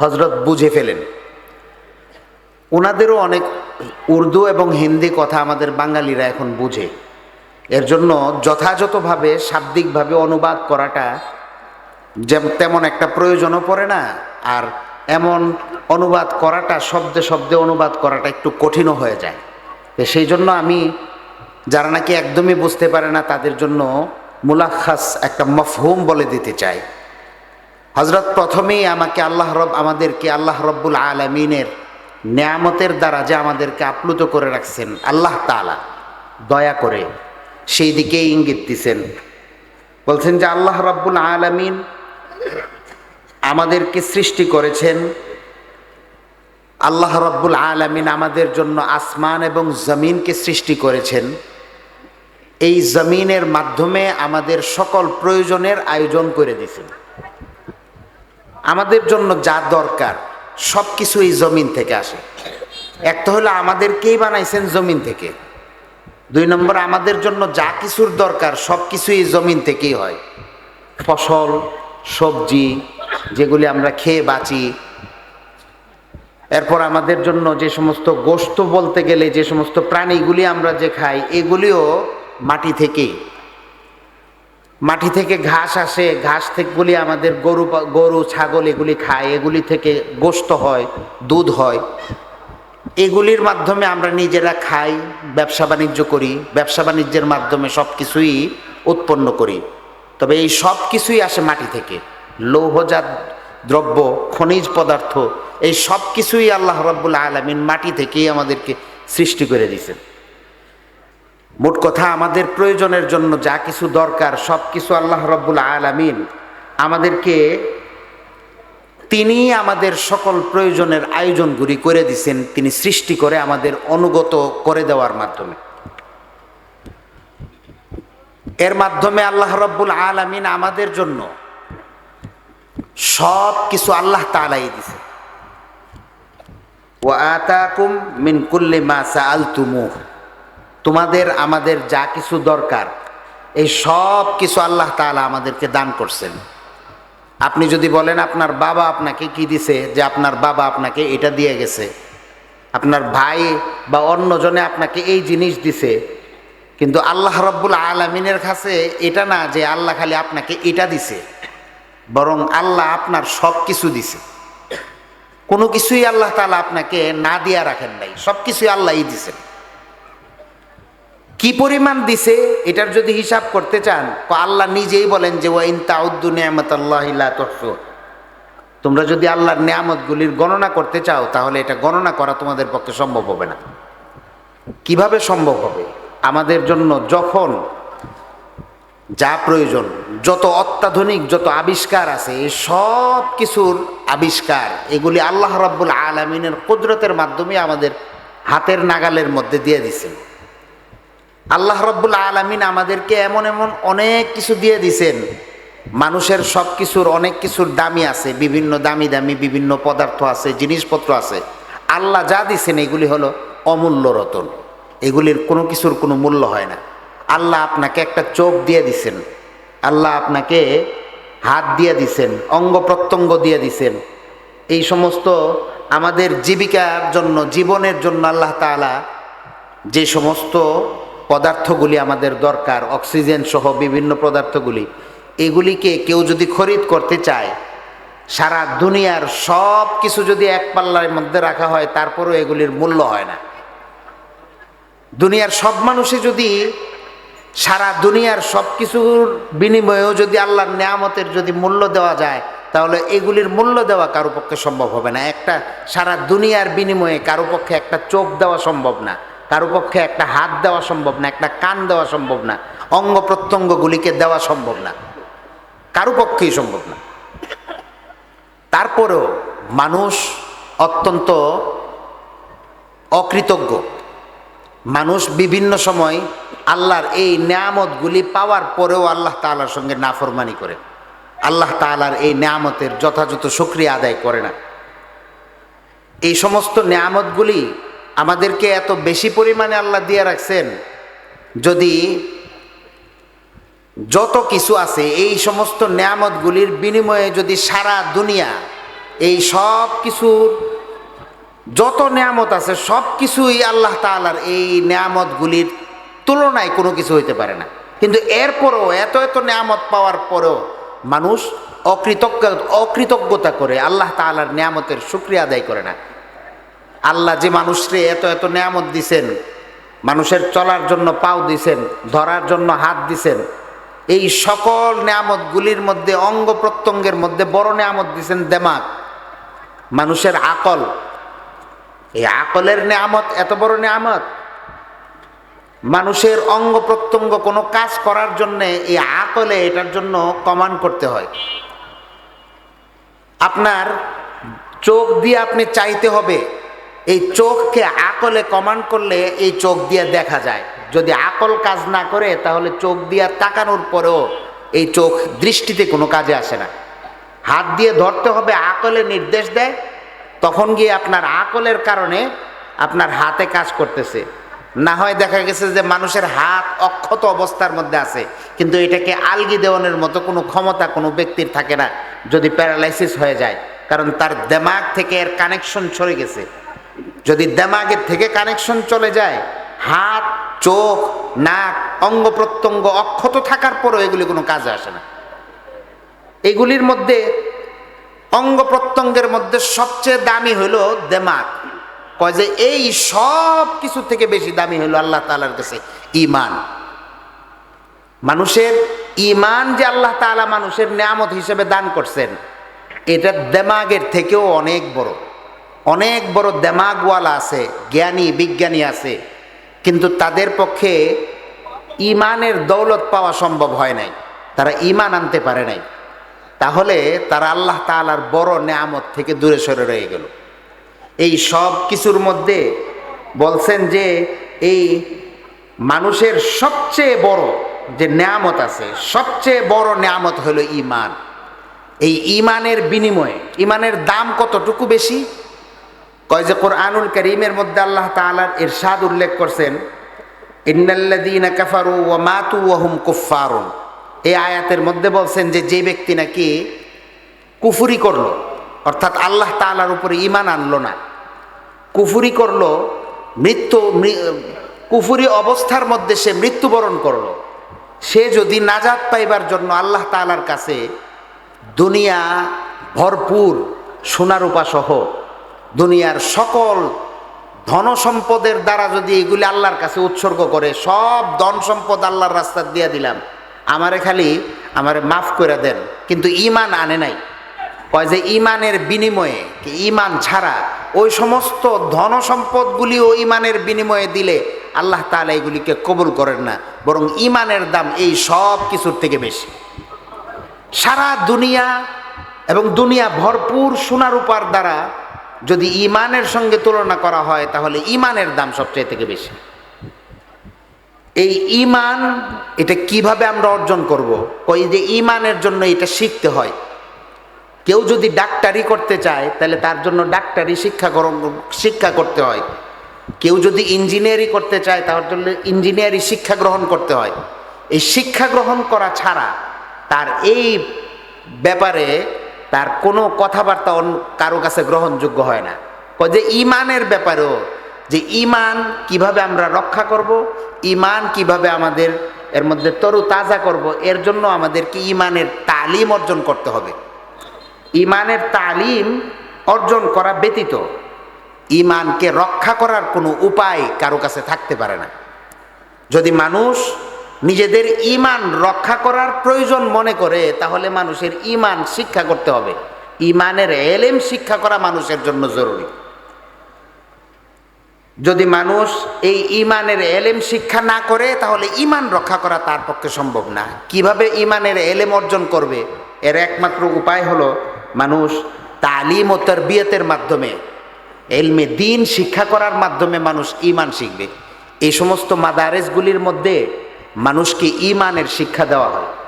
হজরত বুঝে ফেলেন। ওনাদেরও অনেক উর্দু এবং হিন্দি কথা আমাদের বাঙালিরা এখন বুঝে। এর জন্য যথাযথভাবে, শাব্দিকভাবে অনুবাদ করাটা যেমন তেমন একটা প্রয়োজনও পড়ে না, আর এমন অনুবাদ করাটা, শব্দে শব্দে অনুবাদ করাটা একটু কঠিনও হয়ে যায়। সেই জন্য আমি, যারা নাকি একদমই বুঝতে পারে না, তাদের জন্য মুলাখাস একটা মফহুম বলে দিতে চাই। হজরত প্রথমেই আমাকে আল্লাহ রব আমাদেরকে আল্লাহ রব্বুল আলমিনের নেয়ামতের দ্বারা যে আমাদেরকে আপ্লুত করে রাখছেন, আল্লাহ তালা দয়া করে সেই দিকেই ইঙ্গিত দিছেন। বলছেন যে আল্লাহ রব্বুল আলমিন আমাদেরকে সৃষ্টি করেছেন। আল্লাহ রব্বুল আলমিন আমাদের জন্য আসমান এবং জমিনকে সৃষ্টি করেছেন। এই জমিনের মাধ্যমে আমাদের সকল প্রয়োজনের আয়োজন করে দিয়েছেন আমাদের জন্য যা দরকার সব কিছু এই জমিন থেকে আসে। এক তো হলো আমাদেরকেই বানাইছেন জমিন থেকে। দুই নম্বর, আমাদের জন্য যা কিছুর দরকার সব কিছু এই জমিন থেকেই হয়। ফসল, সবজি, যেগুলি আমরা খেয়ে বাঁচি। এরপর আমাদের জন্য যে সমস্ত গোস্ত বলতে গেলে, যে সমস্ত প্রাণীগুলি আমরা যে খাই, এগুলিও মাটি থেকেই। মাটি থেকে ঘাস আসে, ঘাস থেকেগুলি আমাদের গরু গরু, ছাগল এগুলি খায়, এগুলি থেকে গোস্ত হয়, দুধ হয়। এগুলির মাধ্যমে আমরা নিজেরা খাই, ব্যবসা বাণিজ্য করি, ব্যবসা বাণিজ্যের মাধ্যমে সব কিছুই উৎপন্ন করি। তবে এই সব কিছুই আসে মাটি থেকে। লৌহজাত দ্রব্য, খনিজ পদার্থ, এই সব কিছুই আল্লাহ রব্বুল আলমিন মাটি থেকেই আমাদেরকে সৃষ্টি করে দিয়েছেন। মোট কথা আমাদের প্রয়োজনের জন্য যা কিছু দরকার, সব কিছু আল্লাহ রব্বুল আলামিন আমাদেরকে তিনি আমাদের সকল প্রয়োজনের আয়োজনগুলি করে দিছেন, তিনি সৃষ্টি করে আমাদের অনুগত করে দেওয়ার মাধ্যমে। এর মাধ্যমে আল্লাহ রব্বুল আলামিন আমাদের জন্য সব কিছু আল্লাহ তালাই দিছে। ও আতাকুম মিন কুল্লি মা সাআলতুমুহ। তোমাদের, আমাদের যা কিছু দরকার, এই সব কিছু আল্লাহ তাআলা আমাদেরকে দান করছেন। আপনি যদি বলেন, আপনার বাবা আপনাকে কি দিছে? যে, আপনার বাবা আপনাকে এটা দিয়ে গেছে। আপনার ভাই বা অন্যজনে আপনাকে এই জিনিস দিছে। কিন্তু আল্লাহ রব্বুল আলমিনের কাছে এটা না যে আল্লাহ খালি আপনাকে এটা দিছে, বরং আল্লাহ আপনার সব কিছু দিছে। কোনো কিছুই আল্লাহ তাআলা আপনাকে না দিয়া রাখেন নাই, সব কিছুই আল্লাহই দিছেন। কি পরিমাণ দিছে, এটার যদি হিসাব করতে চান আল্লাহ নিজেই বলেন যে ওয়াইন তাউদ্দু নিয়ামত আল্লাহ তোমরা যদি আল্লাহর নিয়ামতগুলির গণনা করতে চাও, তাহলে এটা গণনা করা তোমাদের পক্ষে সম্ভব হবে না। কীভাবে সম্ভব হবে? আমাদের জন্য যখন যা প্রয়োজন, যত অত্যাধুনিক, যত আবিষ্কার আছে সব কিছুর আবিষ্কার, এগুলি আল্লাহ রাব্বুল আলমিনের কুদরতের মাধ্যমে আমাদের হাতের নাগালের মধ্যে দিয়ে দিছেন আল্লাহ রব্বুল আলমিন আমাদেরকে এমন এমন অনেক কিছু দিয়ে দিছেন। মানুষের সব কিছুর অনেক কিছুর দামি আছে, বিভিন্ন দামি দামি বিভিন্ন পদার্থ আছে, জিনিসপত্র আছে। আল্লাহ যা দিছেন এগুলি হলো অমূল্য রতন। এগুলির কোনো কিছুর কোনো মূল্য হয় না। আল্লাহ আপনাকে একটা চোখ দিয়ে দিছেন। আল্লাহ আপনাকে হাত দিয়ে দিছেন, অঙ্গ প্রত্যঙ্গ দিয়ে দিছেন। এই সমস্ত আমাদের জীবিকার জন্য, জীবনের জন্য আল্লাহ তাআলা যে সমস্ত পদার্থগুলি আমাদের দরকার, অক্সিজেন সহ বিভিন্ন পদার্থগুলি। এগুলিকে কেউ যদি খরিদ করতে চায়, সারা দুনিয়ার সব কিছু যদি এক পাল্লার মধ্যে রাখা হয়, তারপরেও এগুলির মূল্য হয় না। দুনিয়ার সব মানুষই যদি সারা দুনিয়ার সব কিছুর বিনিময়েও যদি আল্লাহর নেয়ামতের যদি মূল্য দেওয়া যায়, তাহলে এগুলির মূল্য দেওয়া কারও পক্ষে সম্ভব হবে না। একটা সারা দুনিয়ার বিনিময়ে কারও পক্ষে একটা চোখ দেওয়া সম্ভব না। কারও পক্ষে একটা হাত দেওয়া সম্ভব না, একটা কান দেওয়া সম্ভব না, অঙ্গ প্রত্যঙ্গগুলিকে দেওয়া সম্ভব না, কারও পক্ষেই সম্ভব না। তারপরেও মানুষ অত্যন্ত অকৃতজ্ঞ। মানুষ বিভিন্ন সময় আল্লাহর এই নেয়ামতগুলি পাওয়ার পরেও আল্লাহ তাআলার সঙ্গে নাফরমানি করে। আল্লাহ তাআলার এই নেয়ামতের যথাযথ সুক্রিয়া আদায় করে না। এই সমস্ত নেয়ামতগুলি আমাদেরকে এত বেশি পরিমাণে আল্লাহ দিয়ে রাখছেন, যদি যত কিছু আছে, এই সমস্ত নেয়ামতগুলির বিনিময়ে যদি সারা দুনিয়া এই সব কিছুর যত নিয়ামত আছে, সব কিছুই আল্লাহ তাআলার এই নিয়ামতগুলির তুলনায় কোনো কিছু হইতে পারে না। কিন্তু এরপরও এত এত নিয়ামত পাওয়ার পরেও মানুষ অকৃতজ্ঞ অকৃতজ্ঞতা করে আল্লাহ তাআলার নিয়ামতের শুক্রিয়া আদায় করে না। আল্লাহ যে মানুষরে এত এত নিয়ামত দিছেন, মানুষের চলার জন্য পাও দিছেন, ধরার জন্য হাত দিছেন, এই সকল নিয়ামতগুলির মধ্যে, অঙ্গ প্রত্যঙ্গের মধ্যে বড় নিয়ামত দিছেন দেমাক, মানুষের আকল। এই আকলের নিয়ামত এত বড় নিয়ামত। মানুষের অঙ্গ প্রত্যঙ্গ কোনো কাজ করার জন্যে এই আকলে এটার জন্য কমান করতে হয়। আপনার চোখ দিয়ে আপনি চাইতে হবে এই চোখকে আকলে কমান্ড করলে এই চোখ দিয়ে দেখা যায়। যদি আকল কাজ না করে, তাহলে চোখ দিয়ে তাকানোর পরেও এই চোখ দৃষ্টিতে কোনো কাজে আসে না। হাত দিয়ে ধরতে হবে, আকলে নির্দেশ দেয়, তখন গিয়ে আপনার আকলের কারণে আপনার হাতে কাজ করতেছে। না হয় দেখা গেছে যে মানুষের হাত অক্ষত অবস্থার মধ্যে আছে, কিন্তু এটাকে আলগি দেওয়ানোর মতো কোনো ক্ষমতা কোনো ব্যক্তির থাকে না, যদি প্যারালাইসিস হয়ে যায়, কারণ তার দেমাগ থেকে এর কানেকশন সরে গেছে। যদি দেমাগের থেকে কানেকশন চলে যায়, হাত, চোখ, নাক, অঙ্গ প্রত্যঙ্গ অক্ষত থাকার পরও এগুলি কোনো কাজে আসে না। এগুলির মধ্যে অঙ্গ প্রত্যঙ্গের মধ্যে সবচেয়ে দামি হলো দেমাগ। কয় যে এই সব কিছু থেকে বেশি দামি হলো আল্লাহ তালার কাছে ইমান মানুষের ইমান যে আল্লাহ তাআলা মানুষের নিয়ামত হিসেবে দান করছেন, এটা দেমাগের থেকেও অনেক বড়। অনেক বড় দেমাগওয়ালা আছে, জ্ঞানী, বিজ্ঞানী আছে, কিন্তু তাদের পক্ষে ইমানের দৌলত পাওয়া সম্ভব হয় নাই। তারা ইমান আনতে পারে নাই। তাহলে তারা আল্লাহ তাআলার বড় নেয়ামত থেকে দূরে সরে রয়ে গেল। এই সব কিছুর মধ্যে বলছেন যে, এই মানুষের সবচেয়ে বড় যে নেয়ামত আছে, সবচেয়ে বড় নেয়ামত হলো ইমান। এই ইমানের বিনিময়ে, ইমানের দাম কতটুকু বেশি? কয় যে কোরআনুল করিমের মধ্যে আল্লাহ তাআলার ইরশাদ উল্লেখ করছেন, ইন্নাল্লাযীনা কাফারু ওয়া মাতু ওয়া হুম কুফফারুন। এই আয়াতের মধ্যে বলছেন যে যে ব্যক্তি নাকি কুফুরি করল, অর্থাৎ আল্লাহ তালার উপরে ইমান আনলো না, কুফুরি করল, মৃত্যু কুফুরি অবস্থার মধ্যে সে মৃত্যুবরণ করল, সে যদি নাজাত পাইবার জন্য আল্লাহ তালার কাছে দুনিয়া ভরপুর সোনারূপা সহ দুনিয়ার সকল ধন সম্পদের দ্বারা যদি এগুলি আল্লাহর কাছে উৎসর্গ করে, সব ধন সম্পদ আল্লাহর রাস্তা দিয়ে দিলাম। আমারে খালি আমারে মাফ করে দেন, কিন্তু ইমান আনে নাই। কয় যে ইমানের বিনিময়ে, কি ইমান ছাড়া ওই সমস্ত ধন সম্পদগুলিও ইমানের বিনিময়ে দিলে আল্লাহ তাআলা এগুলিকে কবুল করেন না, বরং ইমানের দাম এই সব কিছুর থেকে বেশি। সারা দুনিয়া এবং দুনিয়া ভরপুর সোনারূপার দ্বারা যদি ইমানের সঙ্গে তুলনা করা হয়, তাহলে ইমানের দাম সবচেয়ে থেকে বেশি। এই ইমান এটা কীভাবে আমরা অর্জন করব? কই যে ইমানের জন্য এটা শিখতে হয়। কেউ যদি ডাক্তারি করতে চায়, তাহলে তার জন্য ডাক্তারি শিক্ষা গ্রহণ শিক্ষা করতে হয়। কেউ যদি ইঞ্জিনিয়ারিং করতে চায়, তার জন্য ইঞ্জিনিয়ারিং শিক্ষা গ্রহণ করতে হয়। এই শিক্ষা গ্রহণ করা ছাড়া, তার এই ব্যাপারে তার কোনো কথাবার্তা অন্য কারও কাছে গ্রহণযোগ্য হয় না। যে ইমানের ব্যাপারেও, যে ইমান কীভাবে আমরা রক্ষা করব, ইমান কীভাবে আমাদের এর মধ্যে তরু তাজা করব, এর জন্য আমাদেরকে ইমানের তালিম অর্জন করতে হবে। ইমানের তালিম অর্জন করা ব্যতীত ইমানকে রক্ষা করার কোনো উপায় কারও কাছে থাকতে পারে না। যদি মানুষ নিজেদের ইমান রক্ষা করার প্রয়োজন মনে করে, তাহলে মানুষের ইমান শিক্ষা করতে হবে। ইমানের এলেম শিক্ষা করা মানুষের জন্য জরুরি। যদি মানুষ এই ইমানের এলেম শিক্ষা না করে, তাহলে ইমান রক্ষা করা তার পক্ষে সম্ভব না। কীভাবে ইমানের এলেম অর্জন করবে? এর একমাত্র উপায় হলো মানুষ তালিম ও তরবিয়তের মাধ্যমে, এলমে দিন শিক্ষা করার মাধ্যমে মানুষ ইমান শিখবে। এই সমস্ত মাদারেসগুলির মধ্যে মানুষকে ইমানের শিক্ষা দেওয়া হয়।